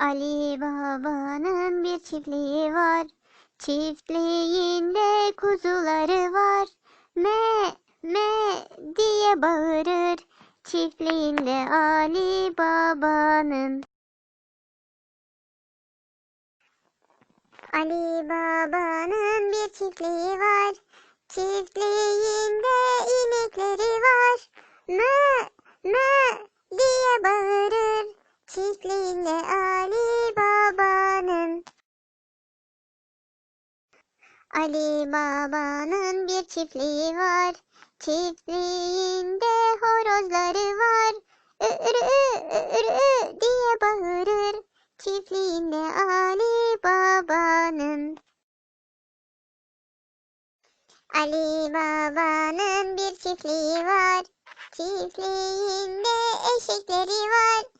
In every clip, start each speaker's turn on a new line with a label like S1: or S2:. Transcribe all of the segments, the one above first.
S1: Ali Baba'nın bir çiftliği var. Çiftliğinde kuzuları var. Me me diye bağırır. Çiftliğinde Ali Baba'nın. Ali Baba'nın bir çiftliği var. Çiftliğinde inekleri var. Me me diye bağırır. Çiftliğinde Ali Baba'nın. Ali Baba'nın bir çiftliği var. Çiftliğinde horozları var. Ürü ürü diye bağırır. Çiftliğinde Ali Baba'nın. Ali Baba'nın bir çiftliği var. Çiftliğinde eşekleri var.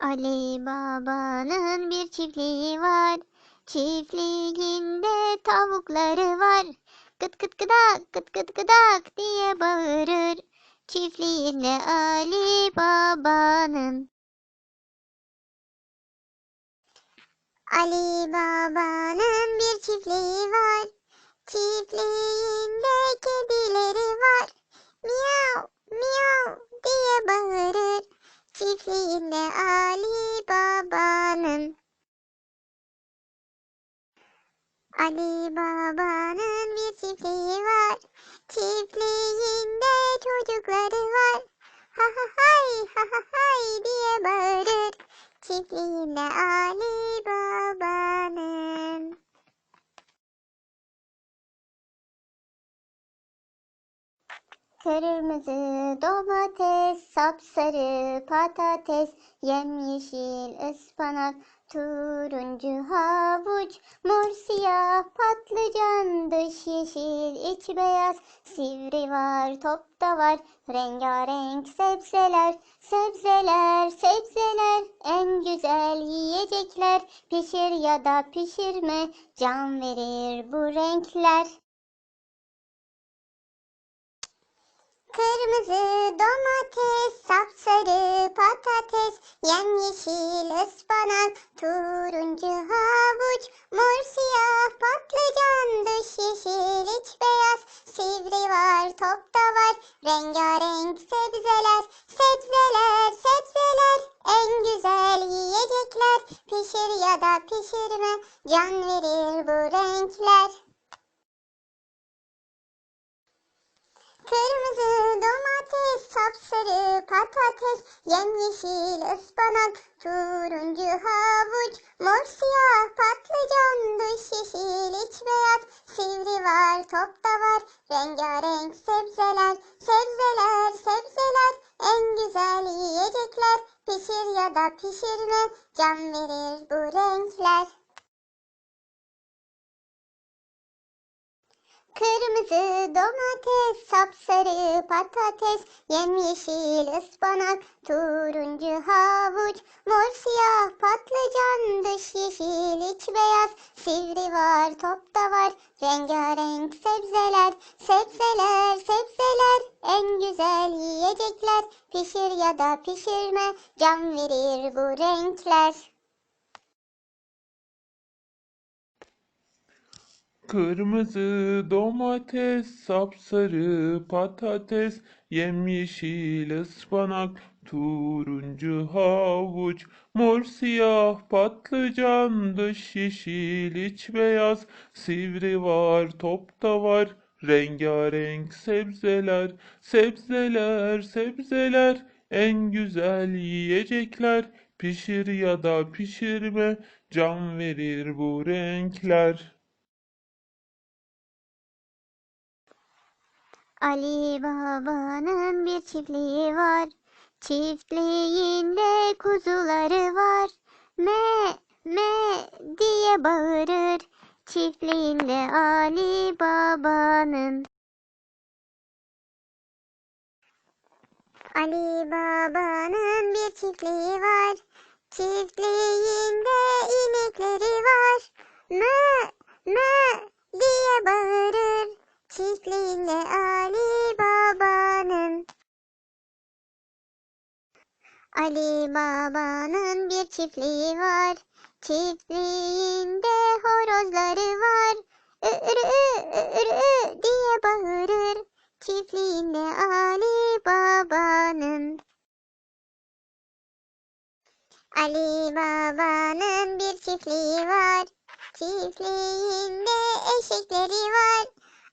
S1: Ali Baba'nın bir çiftliği var. Çiftliğinde tavukları var. Kıt kıt kıdak kıt kıt kıdak diye bağırır. Çiftliğinde Ali Baba'nın. Ali Baba'nın bir çiftliği var. Çiftliğinde kedileri var. Miyav miyav diye bağırır. Çiftliğinde Ali Ali Baba'nın bir çiftliği var. Çiftliğinde çocukları var. Ha ha hay ha ha hay diye bağırır. Çiftliğinde Ali Baba'nın. Kırmızı domates, sapsarı patates, yemyeşil ıspanak, turuncu havuç, mor siyah patlıcan, dış yeşil, iç beyaz, sivri var, top da var, rengarenk sebzeler, sebzeler, sebzeler, en güzel yiyecekler, pişir ya da pişirme, can verir bu renkler. Kırmızı domates, sapsarı patates, yemyeşil ıspanak, turuncu havuç, patates, yemyeşil ıspanak, turuncu havuç, mor siyah patlıcan, dış yeşil iç beyaz, sivri var, top da var, rengarenk sebzeler, sebzeler, sebzeler, en güzel yiyecekler, pişir ya da pişirme, can verir bu renkler. Kırmızı domates, sapsarı patates, yemyeşil ıspanak, turuncu havuç, mor siyah patlıcan, dış yeşil iç beyaz, sivri var, top da var, rengarenk sebzeler, sebzeler, sebzeler, en güzel yiyecekler, pişir ya da pişirme, can verir bu renkler.
S2: Kırmızı domates, sapsarı patates, yemyeşil ıspanak, turuncu havuç, mor siyah patlıcan, dış yeşil iç beyaz, sivri var, top da var, rengarenk sebzeler, sebzeler, sebzeler, en güzel yiyecekler, pişir ya da pişirme, can verir bu renkler.
S1: Ali Baba'nın bir çiftliği var. Çiftliğinde kuzuları var. Me me diye bağırır. Çiftliğinde Ali Baba'nın. Ali Baba'nın bir çiftliği var. Çiftliğinde inekleri var. Me me diye bağırır. Çiftliğinde Ali Baba'nın. Ali Baba'nın bir çiftliği var. Çiftliğinde horozları var. Ürü ürü diye bağırır. Çiftliğinde Ali Baba'nın. Ali Baba'nın bir çiftliği var. Çiftliğinde eşekleri var.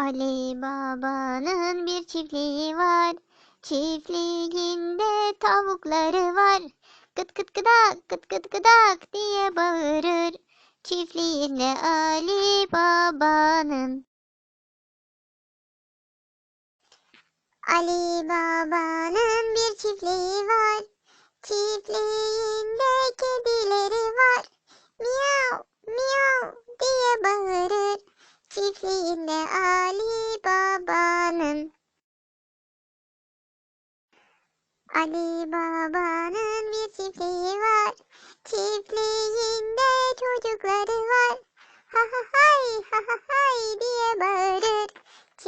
S1: Ali Baba'nın bir çiftliği var. Çiftliğinde tavukları var. Gıt gıt gıdak gıt gıt gıdak diye bağırır. Çiftliğinde Ali Baba'nın. Ali Baba'nın bir çiftliği var.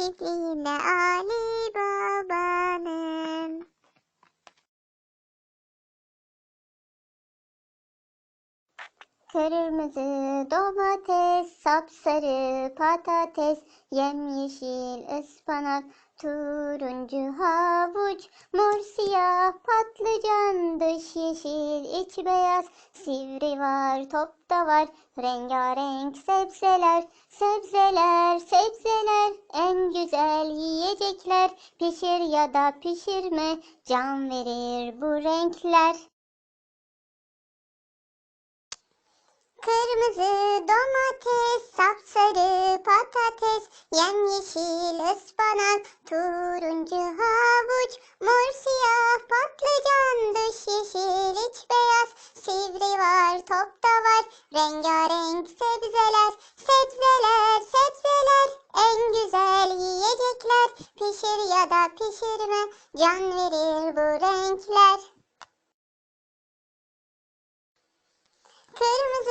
S1: Çiftliğinde Ali Baba'nın. Kırmızı domates, sapsarı patates, yemyeşil ıspanak, turuncu havuç, mor siyah patlıcan, dış yeşil, iç beyaz, sivri var, top da var, rengarenk sebzeler, sebzeler, sebzeler, en güzel yiyecekler, pişir ya da pişirme, can verir bu renkler. Kırmızı domates, sapsarı patates, yemyeşil ıspanak, turuncu havuç, mor siyah patlıcan, dış yeşil iç beyaz, sivri var, top da var, rengarenk sebzeler, sebzeler, sebzeler, en güzel yiyecekler, pişir ya da pişirme, can verir bu renkler. Kırmızı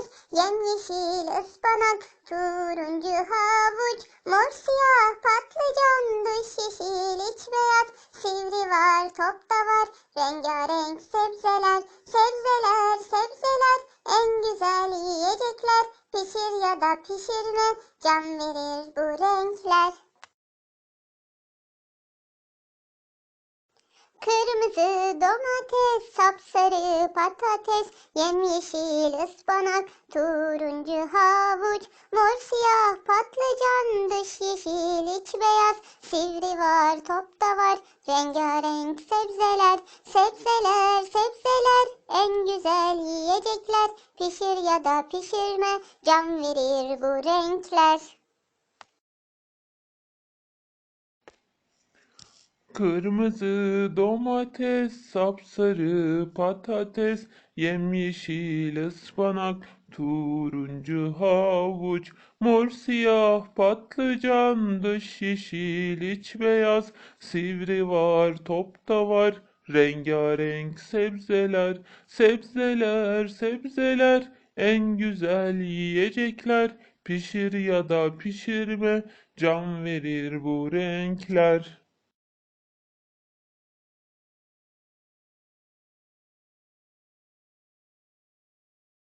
S1: patates, yemyeşil ıspanak, turuncu havuç, mor siyah patlıcan, dış yeşil iç beyaz, sivri var, top da var, rengarenk sebzeler, sebzeler, sebzeler, en güzel yiyecekler, pişir ya da pişirme, can verir bu renkler. Kırmızı domates, sapsarı patates, yemyeşil ıspanak, turuncu havuç, mor siyah patlıcan, dış yeşil iç beyaz, sivri var, top da var, rengarenk sebzeler, sebzeler, sebzeler, en güzel yiyecekler, pişir ya da pişirme, can verir bu renkler.
S2: Kırmızı domates, sapsarı patates, yemyeşil ıspanak, turuncu havuç, mor siyah patlıcan, dış yeşil iç beyaz, sivri var, top da var, rengarenk sebzeler, sebzeler, sebzeler, en güzel yiyecekler, pişir ya da pişirme, can verir bu renkler.